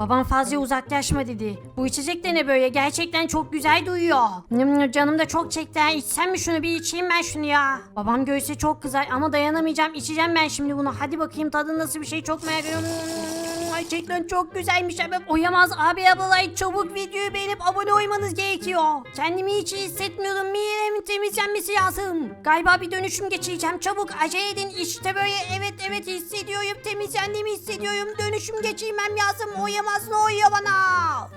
Babam fazla uzaklaşma dedi. Bu içecek de ne böyle? Gerçekten çok güzel duyuyor. Nım nım, Canım da çok çekti. ha. İçsem mi şunu bir içeyim ben şunu ya. Babam görse çok kızar ama dayanamayacağım. İçeceğim ben şimdi bunu. Hadi bakayım tadı nasıl bir şey çok merak ediyorum. Gerçekten çok güzelmiş abi. Oyamaz abi ablalay çabuk videoyu beğenip abone olmanız gerekiyor. Kendimi hiç iyi hissetmiyordum. Midemin temizlenmesi lazım. Galiba bir dönüşüm geçireceğim. Çabuk acele edin. İşte böyle evet evet hissediyorum. Temizlendiğimi hissediyorum. Dönüşüm geçirmem lazım. Oyamaz ne oluyor bana?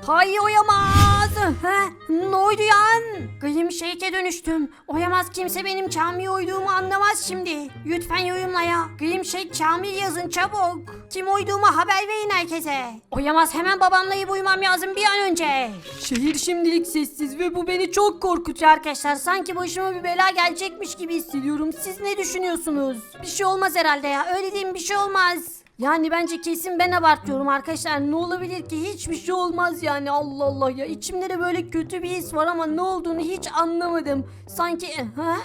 Hayır oyamaz. He? Ne oldu yan? Gıyım şeyke dönüştüm. Oyamaz kimse benim Kamil uyduğumu anlamaz şimdi. Lütfen yorumlaya. Gıyım şey Kamil yazın çabuk. Kim uyduğumu haber verin herkese. Oyamaz hemen babamla iyi uyumam lazım bir an önce. Şehir şimdilik sessiz ve bu beni çok korkutuyor arkadaşlar. Sanki başıma bir bela gelecekmiş gibi hissediyorum. Siz ne düşünüyorsunuz? Bir şey olmaz herhalde ya. Öyle değil mi? Bir şey olmaz. Yani bence kesin ben abartıyorum arkadaşlar. Ne olabilir ki? Hiçbir şey olmaz yani. Allah Allah ya. İçimde de böyle kötü bir his var ama ne olduğunu hiç anlamadım. Sanki ha?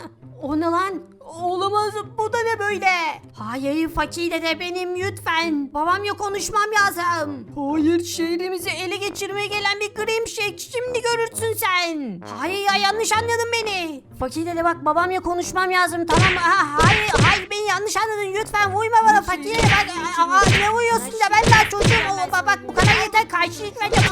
O ne lan? Olamaz. Bu da ne böyle? Hayır fakir de benim lütfen. Babamla konuşmam lazım. Hayır şehrimizi ele geçirmeye gelen bir Grimşek. Şimdi görürsün sen. Hayır ya yanlış anladın beni. Fakir dede bak babamla konuşmam lazım tamam mı? Ha, hayır hayır beni yanlış anladın lütfen vurma bana fakir dede bak. Aa, ne vuruyorsun ya ben daha çocuğum. Bak bu kadar yeter karşılık vereceğim.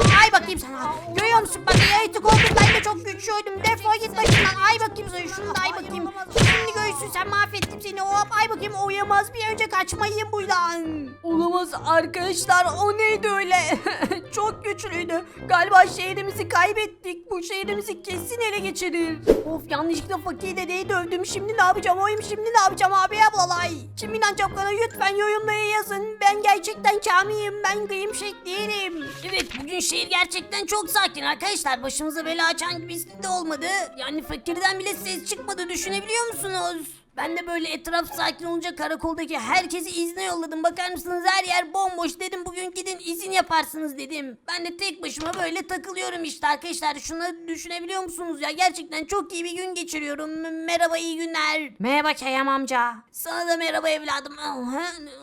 Arkadaşlar o neydi öyle? çok güçlüydü. Galiba şehrimizi kaybettik. Bu şehrimizi kesin ele geçirir. Of yanlışlıkla fakir dedeyi dövdüm. Şimdi ne yapacağım oyum şimdi ne yapacağım abi ablalay. Kim inanacak bana lütfen yorumlara yazın. Ben gerçekten kamiyim. Ben gıyım şek değilim. Evet bugün şehir gerçekten çok sakin arkadaşlar. Başımıza bela açan birisi de olmadı. Yani fakirden bile ses çıkmadı düşünebiliyor musunuz? Ben de böyle etraf sakin olunca karakoldaki herkesi izne yolladım. Bakar mısınız her yer bomboş dedim. Bugün gidin izin yaparsınız dedim. Ben de tek başıma böyle takılıyorum işte arkadaşlar. Şunu düşünebiliyor musunuz ya? Gerçekten çok iyi bir gün geçiriyorum. M- Merhaba iyi günler. Merhaba Kayam amca. Sana da merhaba evladım. Ah, ha?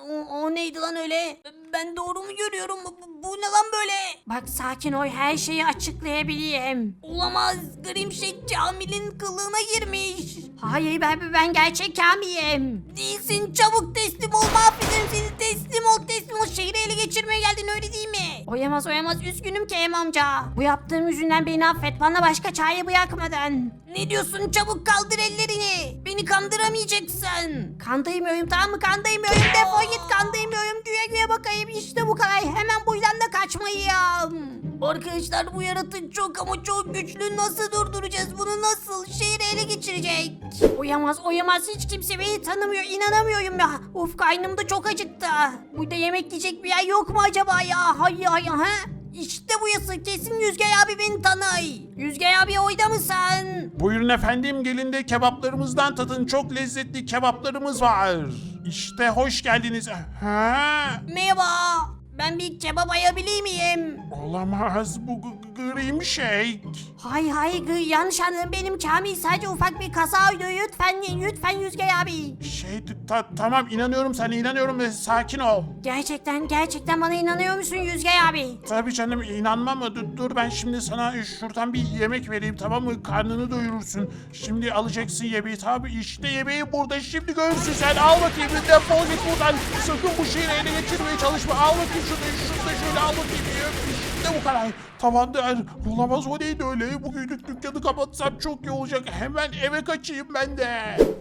O, o neydi lan öyle? Ben doğru mu görüyorum? Bu, bu ne lan böyle? Bak sakin ol her şeyi açıklayabileyim. Olamaz. Grimşek Kamil'in kılığına girmiş. Hayır ben, ben gerçek Kamil'im. Değilsin çabuk teslim ol mahvederim seni teslim ol teslim ol. Şehri ele geçirmeye geldin öyle değil mi? Oyamaz oyamaz üzgünüm Kerem amca. Bu yaptığım yüzünden beni affet bana başka çare bırakmadan. Ne diyorsun çabuk kaldır ellerini. Beni kandıramayacaksın. Kandırmıyorum tamam mı kandırmıyorum defol git kandırmıyorum güye güye bakayım işte bu kadar hemen bu yüzden de kaçmayayım. Arkadaşlar bu yaratık çok ama çok güçlü nasıl durduracağız bunu nasıl şehri ele geçirecek. Uyamaz uyamaz hiç kimse beni tanımıyor inanamıyorum ya. Uf karnım da çok acıktı. Burada yemek yiyecek bir yer yok mu acaba ya? Hay hay ha? İşte bu yası kesin Yüzgey abi beni tanay. Yüzgey abi oyda mısın? Buyurun efendim gelin de kebaplarımızdan tadın çok lezzetli kebaplarımız var. İşte hoş geldiniz. Ha? Merhaba. Ben bir kebap ayabilir miyim? Olamaz bu grim şey. Hay hay yanlış anladım benim Kamil sadece ufak bir kasaydı lütfen lütfen Yüzgey abi. Şey ta- tamam inanıyorum sana inanıyorum ve sakin ol. Gerçekten gerçekten bana inanıyor musun Yüzgey abi? Tabii canım inanmam mı? Dur, dur ben şimdi sana şuradan bir yemek vereyim tamam mı? Karnını doyurursun. Şimdi alacaksın yemeği tabii işte yemeği burada şimdi görsün sen. Al bakayım defol git buradan. Sakın bu şehri ele geçirmeye çalışma. Al bakayım şunu şunu da şöyle al bakayım. İşte bu kadar. Tamamdır. Olamaz o neydi öyle? Bugünlük dükkanı kapatsam çok iyi olacak. Hemen eve kaçayım ben de.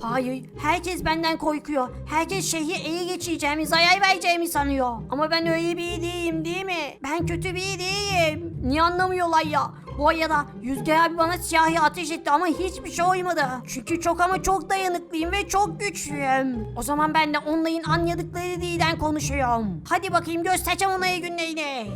Hayır herkes benden korkuyor. Herkes şehri ele geçireceğimi zarar vereceğimi sanıyor. Ama ben öyle biri değilim değil mi? Ben kötü biri değilim. Niye anlamıyorlar ya? Bu arada Yüzgey abi bana siyahi ateş etti ama hiçbir şey olmadı. Çünkü çok ama çok dayanıklıyım ve çok güçlüyüm. O zaman ben de onların anladıkları dilden konuşuyorum. Hadi bakayım göstereceğim onlara günlerini.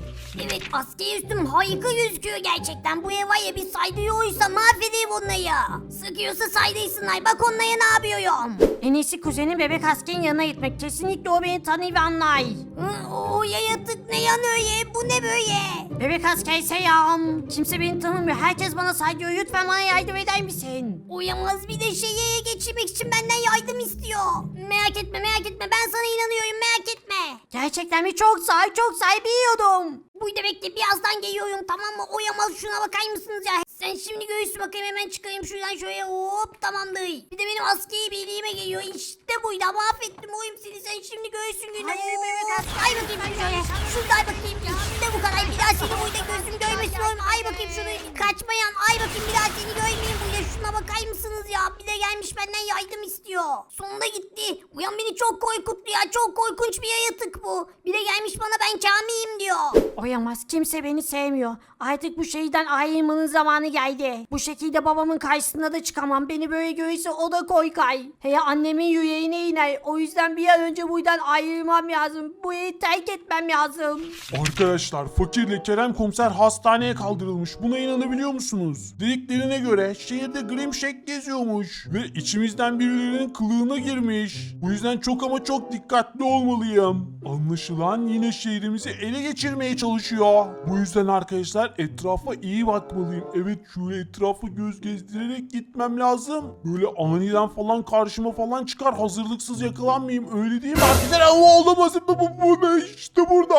Evet askeri üstüm harika gözüküyor gerçekten. Bu ev var ya bir saydırıyorsa mahvedeyim onları. Sıkıyorsa saydıysınlar bak onlara ne yapıyorum. En iyisi kuzenin bebek askerin yanına gitmek. Kesinlikle o beni tanıyor ve anlar. Hı, O yaratık ne yan öyle bu ne böyle? Bebek asker selam. Kimse beni tanımıyor. Herkes bana saygı Lütfen bana yardım eder misin? Uyamaz bir de şeye geçirmek için benden yardım istiyor. Merak etme merak etme ben sana inanıyorum merak etme. Gerçekten mi? Çok sağ çok sağ biliyordum. Burada bekle birazdan geliyorum tamam mı? Uyamaz şuna bakar mısınız ya? Sen şimdi göğüsü bakayım hemen çıkayım şuradan şöyle hop tamamdır. Bir de benim askeri birliğime geliyor işte buydu mahvettim oyum seni sen şimdi göğsün günü. Hayır, bebek asker. Ay bakayım şöyle şuradan bakayım işte bu kadar bir daha seni burada gözüm görmesin oyum. Ay bakayım şunu kaçmayan ay bakayım bir daha seni görmeyeyim burada şuna bakar mısınız ya? Bir de gelmiş benden yardım istiyor. Sonunda gitti. Uyan beni çok korkuttu ya çok korkunç bir yaratık bu. Bir de gelmiş bana ben kamiyim diyor. Oyamaz. Kimse beni sevmiyor. Artık bu şeyden ayrılmanın zamanı geldi. Bu şekilde babamın karşısına da çıkamam. Beni böyle görürse o da koykay. Hey annemin yüreğine iner. O yüzden bir an önce buradan ayrılmam lazım. Bu evi terk etmem lazım. Arkadaşlar fakirle Kerem komiser hastaneye kaldırılmış. Buna inanabiliyor musunuz? Dediklerine göre şehirde Grimshack geziyormuş. Ve içimizden birilerinin kılığına girmiş. Bu yüzden çok ama çok dikkatli olmalıyım. Anlaşılan yine şehrimizi ele geçirmeye çalışıyor. Bu yüzden arkadaşlar etrafa iyi bakmalıyım. Evet şöyle etrafa göz gezdirerek gitmem lazım. Böyle aniden falan karşıma falan çıkar. Hazırlıksız yakalanmayayım. Öyle değil mi arkadaşlar? Ama olamaz. Bu, bu, bu ne? İşte burada.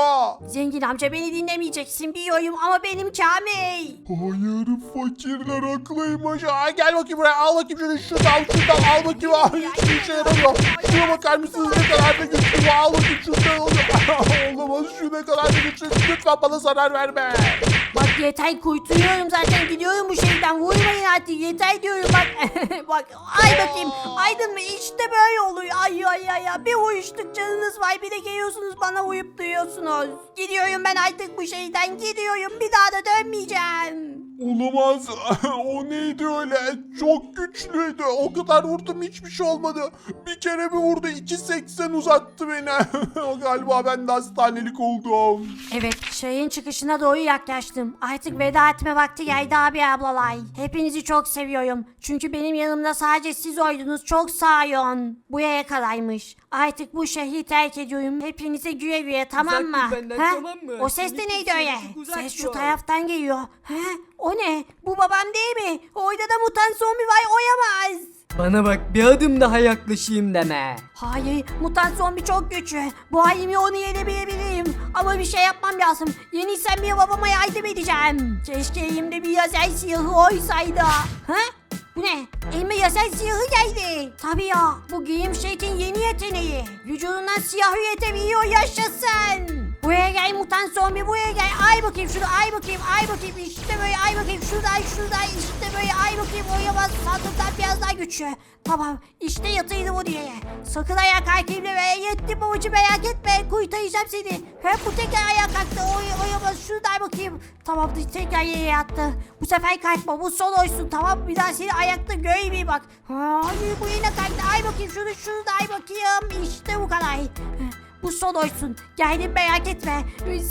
Zengin amca beni dinlemeyeceksin biliyorum ama benim Kamil. Hayır fakirler haklıymış. Aa, gel bakayım buraya al bakayım şunu al şuradan al bakayım. Aa, hiçbir işe yaramıyor. Şuna bakar mısınız ne kadar da güçlü al bakayım şundan oluyor. Olamaz şu ne kadar da güçlü. Lütfen bana zarar verme. Bak yeter kurtuluyorum zaten gidiyorum bu şeyden vurmayın artık yeter diyorum bak bak ay bakayım aydın mı işte böyle oluyor ay ay ay ay bir uyuştuk canınız var bir de geliyorsunuz bana uyup duyuyorsunuz gidiyorum ben artık bu şeyden gidiyorum bir daha da dönmeyeceğim Olamaz. o neydi öyle? Çok güçlüydü. O kadar vurdum hiçbir şey olmadı. Bir kere bir vurdu. 2.80 uzattı beni. Galiba ben de hastanelik oldum. Evet şeyin çıkışına doğru yaklaştım artık veda etme vakti geldi abi ablalay hepinizi çok seviyorum çünkü benim yanımda sadece siz oydunuz çok sağ olun buraya kadarmış artık bu şehri terk ediyorum hepinize güle güle tamam Uzak mı? dur benden, tamam mı? O ses de Seni neydi öyle? kimsecik uzak Ses şu dur. taraftan geliyor. He? O ne? Bu babam değil mi? Orada da mutant zombi var oyamaz. Bana bak bir adım daha yaklaşayım deme. Hayır, mutant zombi çok güçlü. Bu halimi onu yenebilebilirim. Ama bir şey yapmam lazım. Yeniysem bir babama yardım edeceğim. Keşke elimde bir lazer silahı olsaydı. Ha? Bu ne? Elime lazer silahı geldi. Tabii ya, bu giyim şeytin yeni yeteneği. Vücudundan silah üretebiliyor, yaşasın. Buraya gel mutant zombi buraya gel. Ay bakayım şunu ay bakayım ay bakayım işte böyle ay bakayım şuradan şuradan işte böyle ay bakayım oyamaz sandığımdan biraz daha güçlü. Tamam işte yataydı bu diye. Sakın ayağa kalkayım deme. Yetti babacı merak etme. Kurtaracağım seni. Hep bu tekrar ayağa kalktı. Oy, oyamaz şuradan bakayım. Tamam tekrar yere yattı. Bu sefer kalkma bu son oysun tamam mı? Bir daha seni ayakta görmeyeyim bak. Hayır bu yine kalktı. Ay bakayım şunu şurada ay bakayım. İşte bu kadar. Bu son oysun. Geldim merak etme.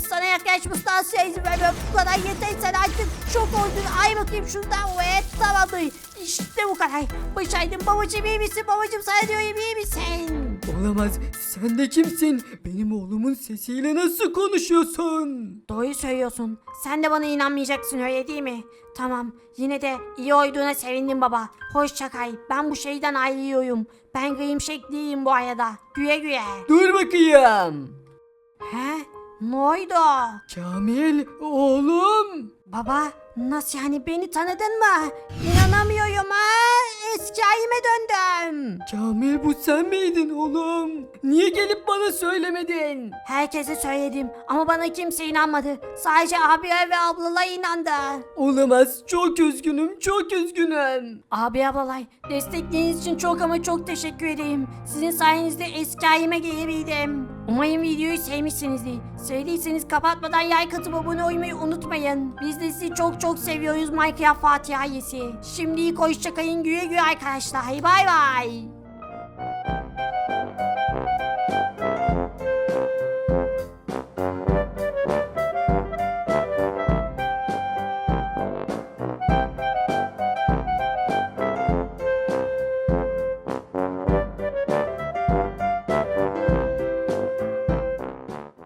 Sana yaklaşmasına seyizim vermem. Bu kadar yeter sen artık çok oldun. Ay bakayım şuradan. Evet tamamdır. İşte bu kadar. Başardım babacım iyi misin? Babacım sana diyorum iyi misin? Olamaz sen de kimsin? Benim oğlumun sesiyle nasıl konuşuyorsun? Doğru söylüyorsun. Sen de bana inanmayacaksın öyle değil mi? Tamam. Yine de iyi oyduğuna sevindim baba. Hoşça kal. Ben bu şeyden ayrılıyorum. Ben Grimshack değilim bu arada. Güye güye. Dur bakayım. He? Ne oldu? Kamil oğlum. Baba nasıl yani beni tanıdın mı? İnanamıyorum ha. Eski halime döndüm. Kamil bu sen miydin oğlum? Niye gelip bana söylemedin? Herkese söyledim ama bana kimse inanmadı. Sadece abiler ve ablalar inandı. Olamaz çok üzgünüm çok üzgünüm. Abi ablalar destekleriniz için çok ama çok teşekkür ederim. Sizin sayenizde eski halime gelebildim. Umarım videoyu sevmişsinizdir. Sevdiyseniz kapatmadan like atıp abone olmayı unutmayın. Biz de sizi çok çok seviyoruz Minecraft Fatih ailesi. Şimdilik hoşçakalın güle güle arkadaşlar. Bay bay.